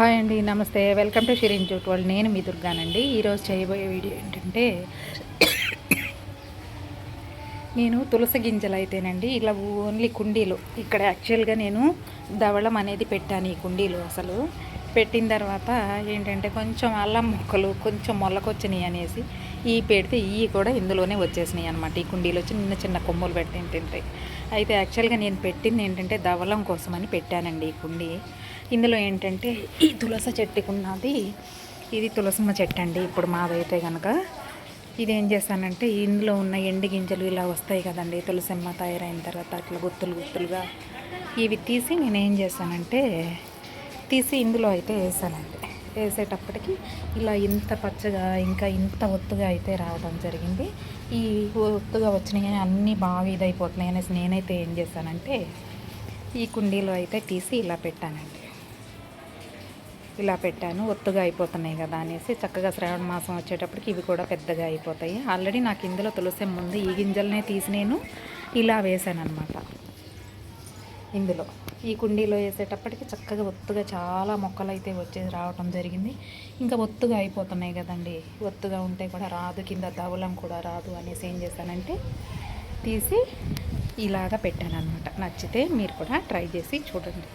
Hi అండి నమస్తే. Welcome to Shirin jute వాళ్ళు నేను మీ దుర్గానండి. ఈరోజు చేయబోయే వీడియో ఏంటంటే నేను తులసి గింజలు అయితేనండి ఇలా ఓన్లీ కుండీలు. ఇక్కడ యాక్చువల్గా నేను దవళం అనేది పెట్టాను ఈ కుండీలు అసలు. పెట్టిన తర్వాత ఏంటంటే కొంచెం అల్లం మొక్కలు కొంచెం మొలకొచ్చినాయి అనేసి ఈ పెడితే ఇవి కూడా ఇందులోనే వచ్చేసినాయి అనమాట ఈ కుండీలో చిన్న చిన్న కొమ్ములు పెట్టి తింటాయి అయితే యాక్చువల్గా నేను పెట్టింది ఏంటంటే దవలం కోసమని పెట్టానండి ఈ కుండీ. ఇందులో ఏంటంటే ఈ తులస చెట్టుకున్నది ఇది తులసమ్మ చెట్టు అండి ఇప్పుడు మాదైతే కనుక ఇది ఏం చేస్తానంటే ఇందులో ఉన్న ఎండి గింజలు ఇలా వస్తాయి కదండి తులసమ్మ తయారైన తర్వాత అట్లా గుత్తులు గుత్తులుగా. ఇవి తీసి నేను ఏం చేస్తానంటే తీసి ఇందులో అయితే వేసానండి వేసేటప్పటికి ఇలా ఇంత పచ్చగా ఇంకా ఇంత ఒత్తుగా అయితే రావడం జరిగింది. ఈ ఒత్తుగా వచ్చినాయి అన్నీ బాగా ఇదైపోతున్నాయి అనేసి నేనైతే ఏం చేశానంటే ఈ కుండీలో అయితే తీసి ఇలా పెట్టానండి. ఇలా పెట్టాను ఒత్తుగా అయిపోతున్నాయి కదా అనేసి చక్కగా శ్రావణ మాసం వచ్చేటప్పటికి ఇవి కూడా పెద్దగా అయిపోతాయి. ఆల్రెడీ నాకు ఇందులో తులసి ముందు ఈ గింజలనే తీసి నేను ఇలా వేసాను అనమాట ఇందులో. ఈ కుండీలో వేసేటప్పటికి చక్కగా ఒత్తుగా చాలా మొక్కలు అయితే వచ్చేసి రావటం జరిగింది. ఇంకా ఒత్తుగా అయిపోతున్నాయి కదండి. ఒత్తుగా ఉంటే కూడా రాదు కింద దవలం కూడా రాదు అనేసి ఏం చేశానంటే తీసి ఇలాగా పెట్టాను అనమాట నచ్చితే మీరు కూడా ట్రై చేసి చూడండి.